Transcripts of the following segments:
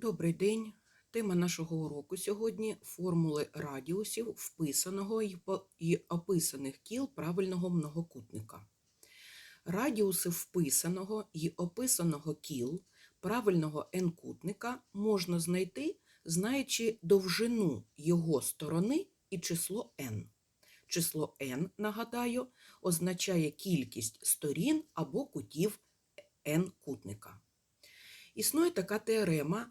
Добрий день. Тема нашого уроку сьогодні формули радіусів вписаного і описаних кіл правильного многокутника. Радіуси вписаного і описаного кіл правильного n-кутника можна знайти, знаючи довжину його сторони і число n. Число n, нагадаю, означає кількість сторін або кутів n-кутника. Існує така теорема,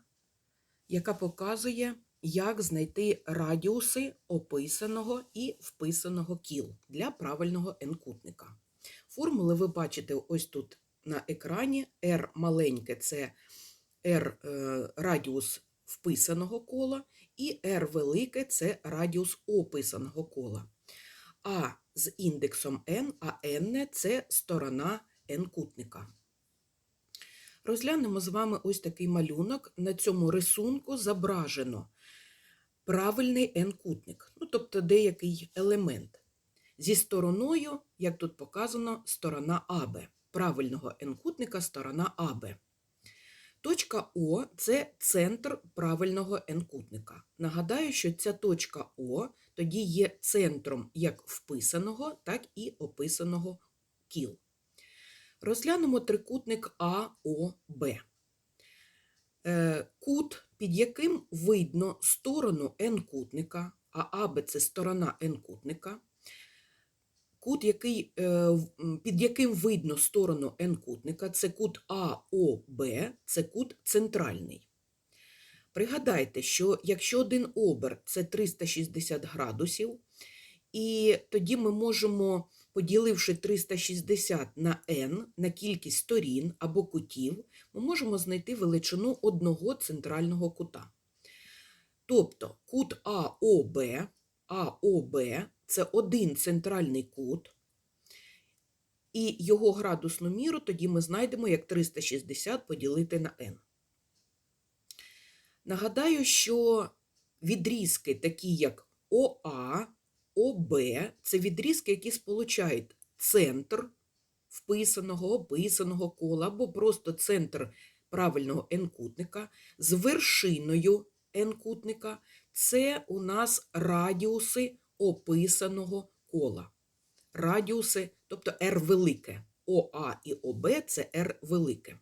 яка показує, як знайти радіуси описаного і вписаного кіл для правильного n-кутника. Формули ви бачите ось тут на екрані. R маленьке це R е, радіус вписаного кола, і R велике це радіус описаного кола. А з індексом n, а n це сторона n-кутника. Розглянемо з вами ось такий малюнок. На цьому рисунку зображено правильний n-кутник, ну, тобто деякий елемент. Зі стороною, як тут показано, сторона АБ. Правильного n-кутника сторона АБ. Точка О це центр правильного n-кутника. Нагадаю, що ця точка О тоді є центром як вписаного, так і описаного кіл. Розглянемо трикутник АОБ. Е, Кут, під яким видно сторону n-кутника, а АБ це сторона n-кутника. Кут, який, е, під яким видно сторону n-кутника, це кут АОБ, це кут центральний. Пригадайте, що якщо один обер це 360 градусів, і тоді ми можемо, поділивши 360 на n, на кількість сторін або кутів, ми можемо знайти величину одного центрального кута. Тобто кут АОБ, АОБ це один центральний кут, і його градусну міру тоді ми знайдемо як 360 поділити на n. Нагадаю, що відрізки, такі як ОА, ОБ, це відрізки, які сполучають центр вписаного, описаного кола або просто центр правильного n-кутника з вершиною n-кутника. Це у нас радіуси описаного кола. Радіуси, тобто R велике. ОА і ОБ це R велике.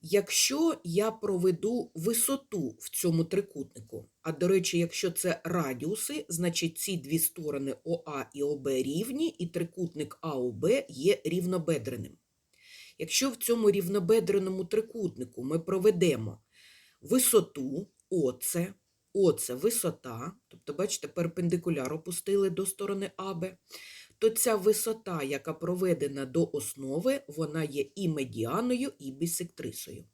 Якщо я проведу висоту в цьому трикутнику, а до речі, якщо це радіуси, значить ці дві сторони ОА і ОБ рівні, і трикутник АОБ є рівнобедреним. Якщо в цьому рівнобедреному трикутнику ми проведемо висоту ОЦ, ОЦ висота, тобто, бачите, перпендикуляр опустили до сторони АБ, то ця висота, яка проведена до основи, вона є і медіаною, і бісектрисою.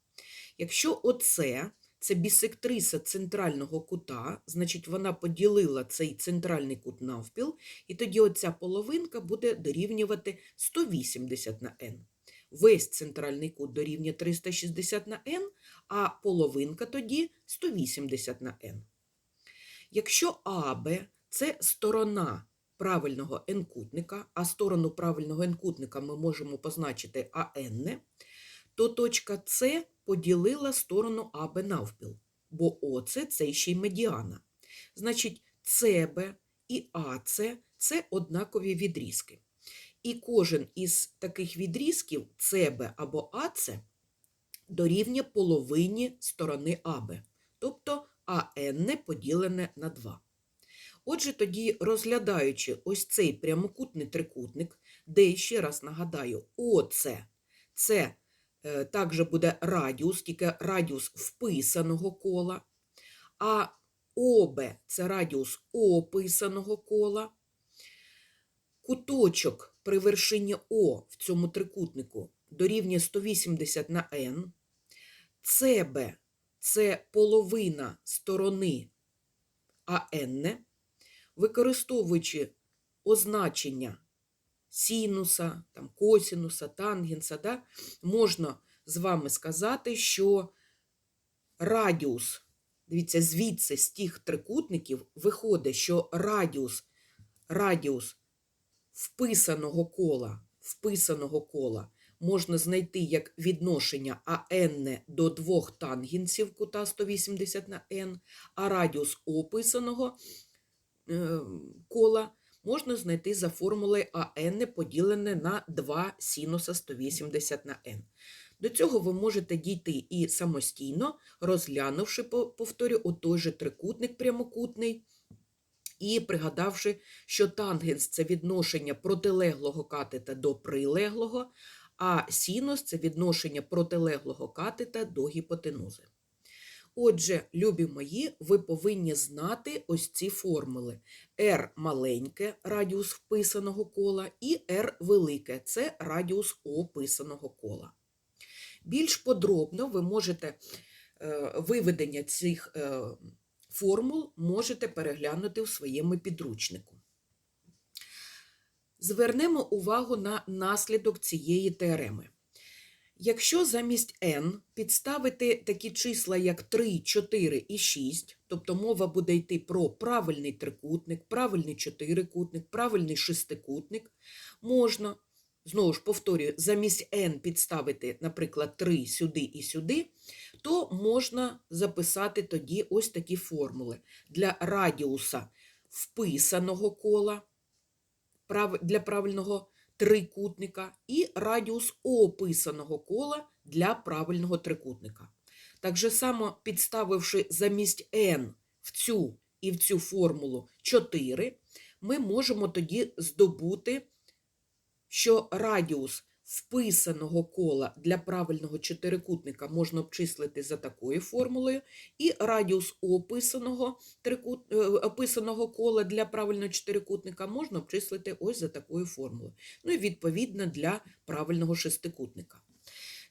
Якщо оце це бісектриса центрального кута, значить вона поділила цей центральний кут навпіл, і тоді оця половинка буде дорівнювати 180 на n. Весь центральний кут дорівнює 360 на n, а половинка тоді 180 на n. Якщо АБ це сторона правильного n-кутника, а сторону правильного n-кутника ми можемо позначити АН, то точка С поділила сторону АБ навпіл, бо ОЦ це ще й медіана. Значить, СБ і АЦ це однакові відрізки. І кожен із таких відрізків СБ або АЦ дорівнює половині сторони АБ, тобто АН поділене на 2. Отже, тоді, розглядаючи ось цей прямокутний трикутник, де, ще раз нагадаю, ОЦ – це е, також буде радіус, тільки радіус вписаного кола, а ОБ – це радіус описаного кола. Куточок при вершині О в цьому трикутнику дорівнює 180 на n. СБ – це половина сторони АН використовуючи означення синуса, там, косінуса, тангенса, да, можна з вами сказати, що радіус, дивіться, звідси з тих трикутників виходить, що радіус, радіус вписаного кола, вписаного кола можна знайти як відношення АН до двох тангенсів кута 180 на n, а радіус описаного кола можна знайти за формулою АН поділене на 2 синуса 180 на n. До цього ви можете дійти і самостійно, розглянувши, по- повторю, отой же трикутник прямокутний, і пригадавши, що тангенс це відношення протилеглого катета до прилеглого, а синус це відношення протилеглого катета до гіпотенузи. Отже, любі мої, ви повинні знати ось ці формули. R маленьке радіус вписаного кола, і R велике це радіус описаного кола. Більш подробно ви можете е, виведення цих е, формул можете переглянути в своєму підручнику. Звернемо увагу на наслідок цієї теореми. Якщо замість n підставити такі числа, як 3, 4 і 6, тобто мова буде йти про правильний трикутник, правильний чотирикутник, правильний шестикутник, можна, знову ж повторюю, замість n підставити, наприклад, 3 сюди і сюди, то можна записати тоді ось такі формули. Для радіуса вписаного кола, для правильного трикутника і радіус описаного кола для правильного трикутника. Так же само підставивши замість n в цю і в цю формулу 4, ми можемо тоді здобути, що радіус вписаного кола для правильного чотирикутника можна обчислити за такою формулою, і радіус описаного, трикут... е, описаного кола для правильного чотирикутника можна обчислити ось за такою формулою. Ну і відповідно для правильного шестикутника.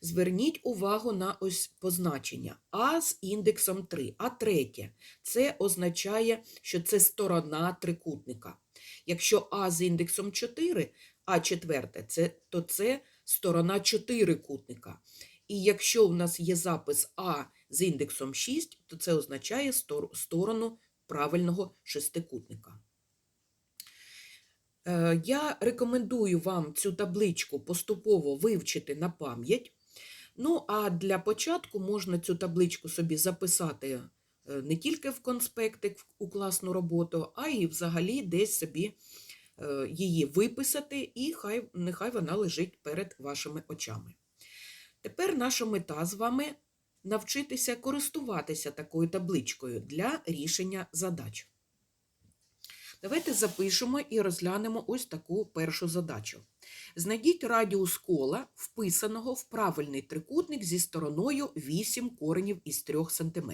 Зверніть увагу на ось позначення А з індексом 3. А третє це означає, що це сторона трикутника. Якщо А з індексом 4, А четверте, це, то це сторона чотирикутника. І якщо у нас є запис А з індексом 6, то це означає сторону правильного шестикутника. Е, Я рекомендую вам цю табличку поступово вивчити на пам'ять. Ну, а для початку можна цю табличку собі записати е, не тільки в конспектик у класну роботу, а й взагалі десь собі її виписати, і хай, нехай вона лежить перед вашими очами. Тепер наша мета з вами навчитися користуватися такою табличкою для рішення задач. Давайте запишемо і розглянемо ось таку першу задачу. Знайдіть радіус кола, вписаного в правильний трикутник зі стороною 8 коренів із 3 см.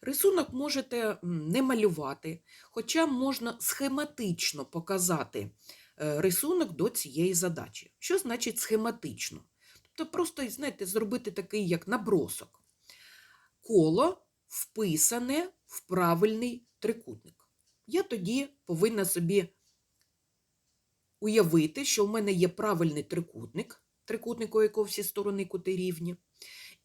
Рисунок можете не малювати, хоча можна схематично показати е, рисунок до цієї задачі. Що значить схематично? Тобто просто, знаєте, зробити такий як набросок. Коло вписане в правильний трикутник. Я тоді повинна собі уявити, що в мене є правильний трикутник, трикутник, у якого всі сторони кути рівні,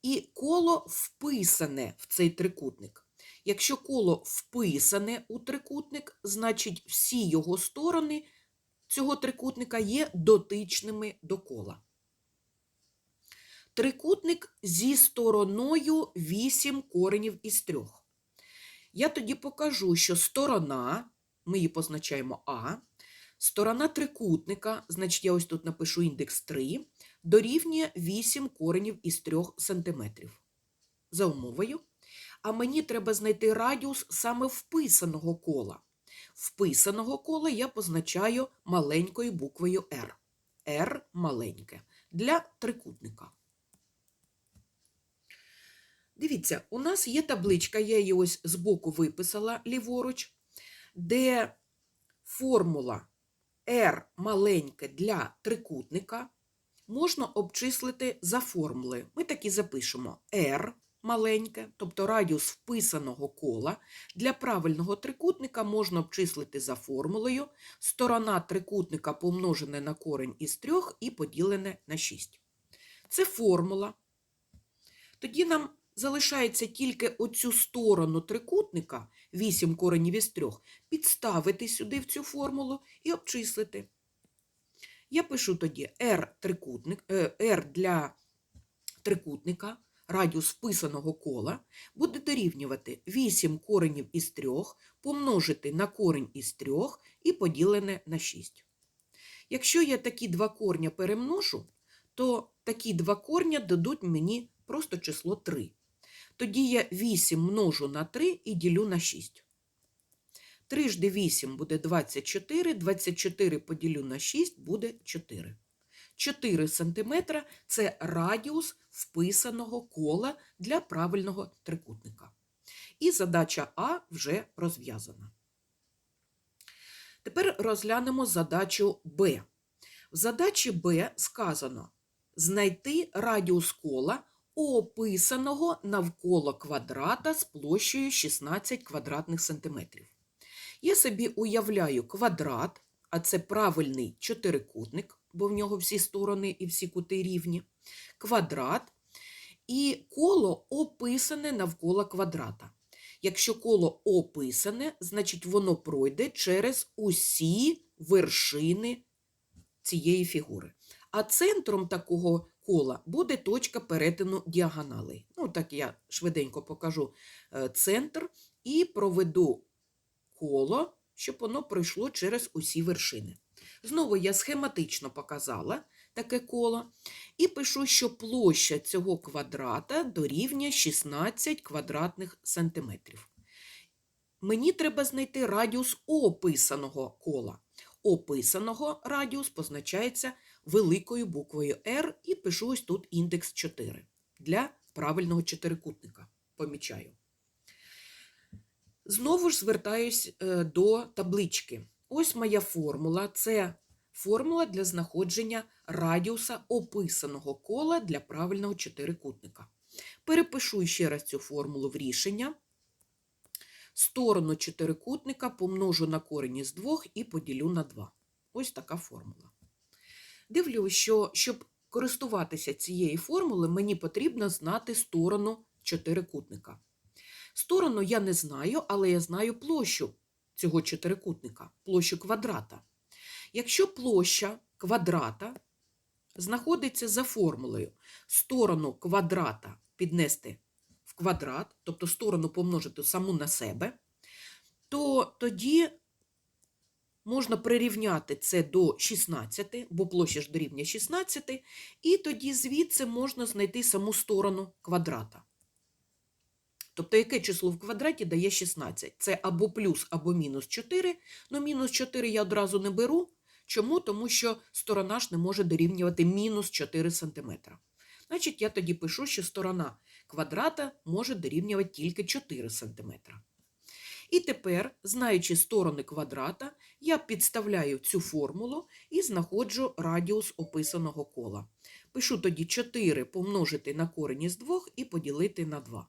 і коло вписане в цей трикутник. Якщо коло вписане у трикутник, значить всі його сторони цього трикутника є дотичними до кола. Трикутник зі стороною 8 коренів із 3. Я тоді покажу, що сторона, ми її позначаємо А, сторона трикутника, значить я ось тут напишу індекс 3, дорівнює 8 коренів із 3 см. За умовою. А мені треба знайти радіус саме вписаного кола. Вписаного кола я позначаю маленькою буквою R. R маленьке для трикутника. Дивіться, у нас є табличка, я її ось збоку виписала ліворуч, де формула R маленьке для трикутника можна обчислити за формулою. Ми так і запишемо R маленьке, тобто радіус вписаного кола, для правильного трикутника можна обчислити за формулою сторона трикутника помножене на корень із 3 і поділене на 6. Це формула. Тоді нам залишається тільки оцю сторону трикутника, 8 коренів із 3, підставити сюди в цю формулу і обчислити. Я пишу тоді R, трикутник, е, R для трикутника, радіус вписаного кола, буде дорівнювати 8 коренів із 3 помножити на корень із 3 і поділене на 6. Якщо я такі два корня перемножу, то такі два корня дадуть мені просто число 3. Тоді я 8 множу на 3 і ділю на 6. 3 жди 8 буде 24, 24 поділю на 6 буде 4. 4 см – це радіус вписаного кола для правильного трикутника. І задача А вже розв'язана. Тепер розглянемо задачу Б. В задачі Б сказано знайти радіус кола, описаного навколо квадрата з площею 16 квадратних сантиметрів. Я собі уявляю квадрат, а це правильний чотирикутник, бо в нього всі сторони і всі кути рівні. Квадрат і коло описане навколо квадрата. Якщо коло описане, значить воно пройде через усі вершини цієї фігури. А центром такого кола буде точка перетину діагоналей. Ну, так я швиденько покажу е, центр і проведу коло, щоб воно пройшло через усі вершини. Знову я схематично показала таке коло і пишу, що площа цього квадрата дорівнює 16 квадратних сантиметрів. Мені треба знайти радіус описаного кола. Описаного радіус позначається великою буквою R і пишу ось тут індекс 4 для правильного чотирикутника. Помічаю. Знову ж звертаюсь е, до таблички. Ось моя формула. Це формула для знаходження радіуса описаного кола для правильного чотирикутника. Перепишу ще раз цю формулу в рішення. Сторону чотирикутника помножу на корінь із 2 і поділю на 2. Ось така формула. Дивлюсь, що щоб користуватися цією формулою, мені потрібно знати сторону чотирикутника. Сторону я не знаю, але я знаю площу цього чотирикутника, площу квадрата. Якщо площа квадрата знаходиться за формулою сторону квадрата піднести в квадрат, тобто сторону помножити саму на себе, то тоді можна прирівняти це до 16, бо площа ж дорівнює 16, і тоді звідси можна знайти саму сторону квадрата. Тобто, яке число в квадраті дає 16? Це або плюс, або мінус 4. Ну, мінус 4 я одразу не беру. Чому? Тому що сторона ж не може дорівнювати мінус 4 см. Значить, я тоді пишу, що сторона квадрата може дорівнювати тільки 4 см. І тепер, знаючи сторони квадрата, я підставляю цю формулу і знаходжу радіус описаного кола. Пишу тоді 4 помножити на корінь із 2 і поділити на 2.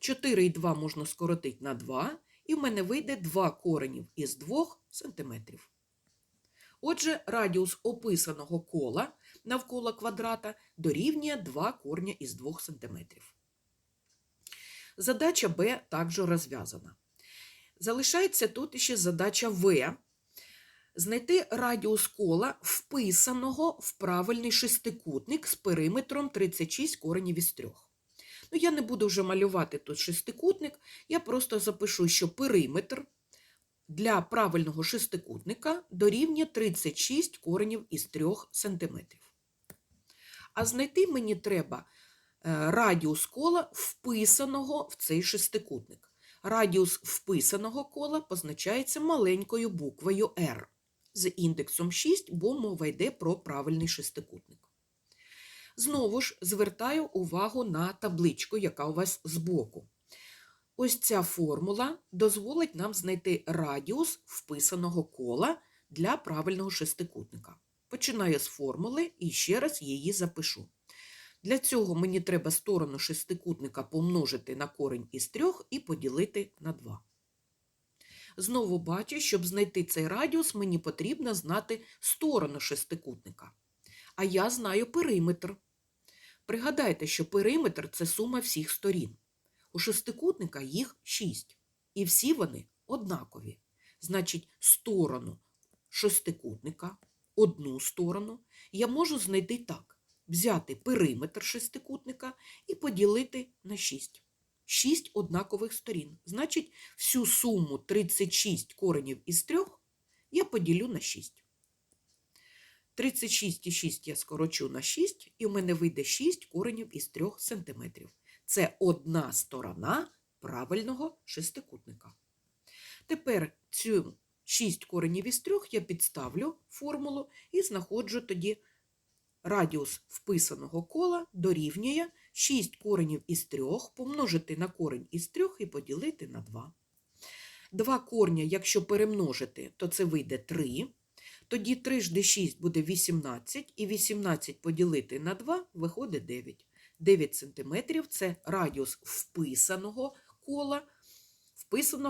4 і 2 можна скоротити на 2, і в мене вийде 2 коренів із 2 см. Отже, радіус описаного кола навколо квадрата дорівнює 2 корня із 2 см. Задача Б також розв'язана. Залишається тут ще задача В. Знайти радіус кола, вписаного в правильний шестикутник з периметром 36 коренів із 3. Ну, я не буду вже малювати тут шестикутник, я просто запишу, що периметр для правильного шестикутника дорівнює 36 коренів із 3 см. А знайти мені треба е, радіус кола, вписаного в цей шестикутник. Радіус вписаного кола позначається маленькою буквою R з індексом 6, бо мова йде про правильний шестикутник. Знову ж звертаю увагу на табличку, яка у вас збоку. Ось ця формула дозволить нам знайти радіус вписаного кола для правильного шестикутника. Починаю з формули і ще раз її запишу. Для цього мені треба сторону шестикутника помножити на корень із 3 і поділити на 2. Знову бачу, щоб знайти цей радіус, мені потрібно знати сторону шестикутника. А я знаю периметр. Пригадайте, що периметр це сума всіх сторін. У шестикутника їх 6. І всі вони однакові. Значить, сторону шестикутника одну сторону, я можу знайти так. Взяти периметр шестикутника і поділити на 6. 6 однакових сторін. Значить, всю суму 36 коренів із 3 я поділю на 6. 36 і 6 я скорочу на 6, і у мене вийде 6 коренів із 3 см. Це одна сторона правильного шестикутника. Тепер цю 6 коренів із 3 я підставлю формулу і знаходжу тоді радіус вписаного кола дорівнює 6 коренів із 3 помножити на корень із 3 і поділити на 2. Два корня, якщо перемножити, то це вийде 3. Тоді 3 жди 6 буде 18, і 18 поділити на 2 виходить 9. 9 см – це радіус вписаного кола, вписаного